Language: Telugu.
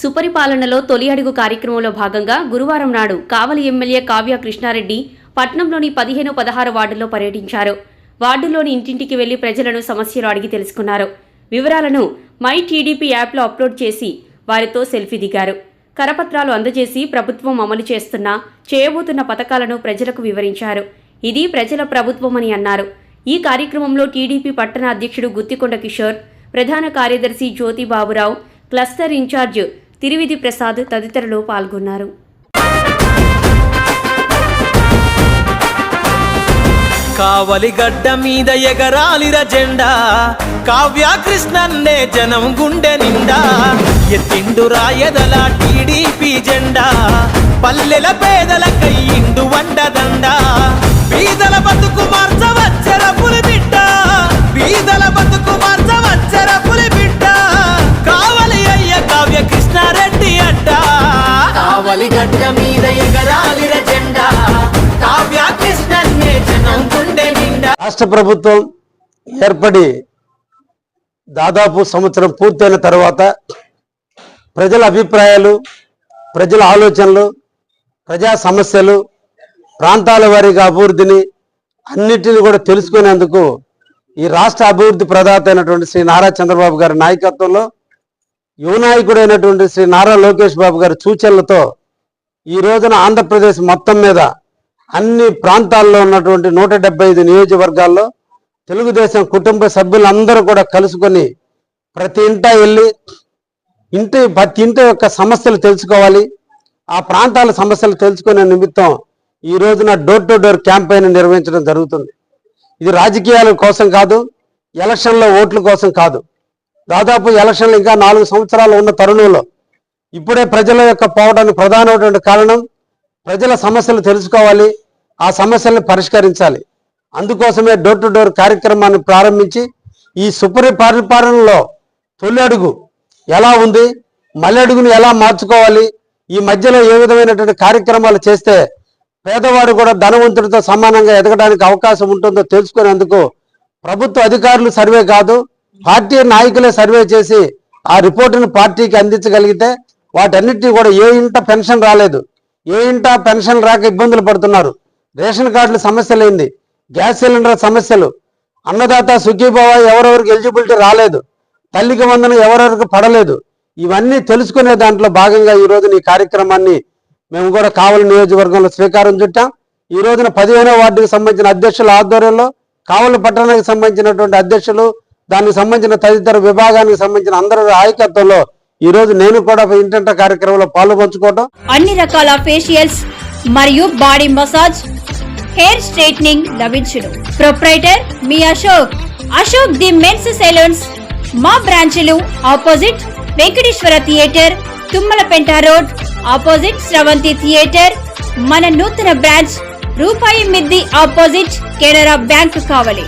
సుపరిపాలనలో తొలి అడుగు కార్యక్రమంలో భాగంగా గురువారం నాడు కావలి ఎమ్మెల్యే కావ్య కృష్ణారెడ్డి పట్నంలోని పదిహేను పదహారు వార్డుల్లో పర్యటించారు. వార్డులోని ఇంటింటికి వెళ్ళి ప్రజలను సమస్యలు అడిగి తెలుసుకున్నారు. వివరాలను మై టీడీపీ యాప్లో అప్లోడ్ చేసి వారితో సెల్ఫీ దిగారు. కరపత్రాలు అందజేసి ప్రభుత్వం అమలు చేస్తున్న చేయబోతున్న పథకాలను ప్రజలకు వివరించారు. ఇది ప్రజల ప్రభుత్వమని అన్నారు. ఈ కార్యక్రమంలో టీడీపీ పట్టణ అధ్యక్షుడు గుత్తికొండ కిషోర్ ప్రధాన కార్యదర్శి జ్యోతి బాబురావు క్లస్టర్ ఇన్ఛార్జ్ తిరువిధి ప్రసాద్ తదితరులు పాల్గొన్నారు. కావలి గడ్డ మీద ఎగరాలిర జెండా కావ్య కృష్ణన్నే జనం గుండె నిండా ఎత్తిండు రాయదల టీడీపీ జెండా పల్లెల పేదల కయ్యిండు వండదండ బీదల బతుకు మార్చవ కావలి మీద ఎగరాలిర జెండా. కావ్య కృష్ణన్నే జనం గుండె నిండా. రాష్ట్ర ప్రభుత్వం ఏర్పడి దాదాపు సంవత్సరం పూర్తయిన తర్వాత ప్రజల అభిప్రాయాలు ప్రజల ఆలోచనలు ప్రజా సమస్యలు ప్రాంతాల వారిగా అభివృద్ధిని అన్నిటిని కూడా తెలుసుకునేందుకు ఈ రాష్ట్ర అభివృద్ధి ప్రదాత అయినటువంటి శ్రీ నారా చంద్రబాబు గారి నాయకత్వంలో యువనాయకుడైనటువంటి శ్రీ నారా లోకేష్ బాబు గారి సూచనలతో ఈ రోజున ఆంధ్రప్రదేశ్ మొత్తం మీద అన్ని ప్రాంతాల్లో ఉన్నటువంటి నూట ఐదు నియోజకవర్గాల్లో తెలుగుదేశం కుటుంబ సభ్యులందరూ కూడా కలుసుకొని ప్రతి ఇంటా వెళ్ళి ఇంటి ప్రతి ఇంటి యొక్క సమస్యలు తెలుసుకోవాలి. ఆ ప్రాంతాల సమస్యలు తెలుసుకునే నిమిత్తం ఈ రోజున డోర్ టు డోర్ క్యాంపెయిన్ నిర్వహించడం జరుగుతుంది. ఇది రాజకీయాల కోసం కాదు ఎలక్షన్లో ఓట్ల కోసం కాదు. దాదాపు ఎలక్షన్లు ఇంకా నాలుగు సంవత్సరాలు ఉన్న తరుణంలో ఇప్పుడే ప్రజల యొక్క పోవడానికి ప్రధానమైనటువంటి కారణం ప్రజల సమస్యలు తెలుసుకోవాలి ఆ సమస్యలను పరిష్కరించాలి. అందుకోసమే డోర్ టు డోర్ కార్యక్రమాన్ని ప్రారంభించి ఈ సుపరి పరిపాలనలో తొలి అడుగు ఎలా ఉంది మళ్ళీ అడుగును ఎలా మార్చుకోవాలి ఈ మధ్యలో ఏ విధమైనటువంటి కార్యక్రమాలు చేస్తే పేదవాడు కూడా ధనవంతుడితో సమానంగా ఎదగడానికి అవకాశం ఉంటుందో తెలుసుకునేందుకు ప్రభుత్వ అధికారులు సర్వే కాదు పార్టీ నాయకులే సర్వే చేసి ఆ రిపోర్టును పార్టీకి అందించగలిగితే వాటన్నిటిని కూడా ఏ ఇంట పెన్షన్ రాలేదు. ఏ ఇంట పెన్షన్ రాక ఇబ్బందులు పడుతున్నారు. రేషన్ కార్డుల సమస్యలైంది. గ్యాస్ సిలిండర్ సమస్యలు. అన్నదాత సుఖీభావ ఎవరెవరికి ఎలిజిబిలిటీ రాలేదు. తల్లికి వందన ఎవరెవరికి పడలేదు. ఇవన్నీ తెలుసుకునే దాంట్లో భాగంగా ఈ రోజున ఈ కార్యక్రమాన్ని మేము కూడా కావలి నియోజకవర్గంలో స్వీకారం చుట్టాం. ఈ రోజున పదిహేనో వార్డుకి సంబంధించిన అధ్యక్షుల ఆధ్వర్యంలో కావలి పట్టణానికి సంబంధించినటువంటి అధ్యక్షులు దానికి సంబంధించిన తదితర విభాగానికి సంబంధించిన అందరి నాయకత్వంలో ఈ రోజు నేను కూడా ఇంటంట కార్యక్రమంలో పాల్గొంచుకోవడం అన్ని రకాల ఫేషియల్స్ మరియు బాడీ మసాజ్ హెయిర్ స్ట్రైట్నింగ్ లభించును. Proprietor me Ashok. Ashok the mens salons మా బ్రాంచ్లు opposite Venkateswara theatre Thummalapenta road opposite Sravanthi theatre మన నూతన బ్రాంచ్ రూపాయి మిద్ది ఆపోజిట్ కెనరా బ్యాంక్ కావలి.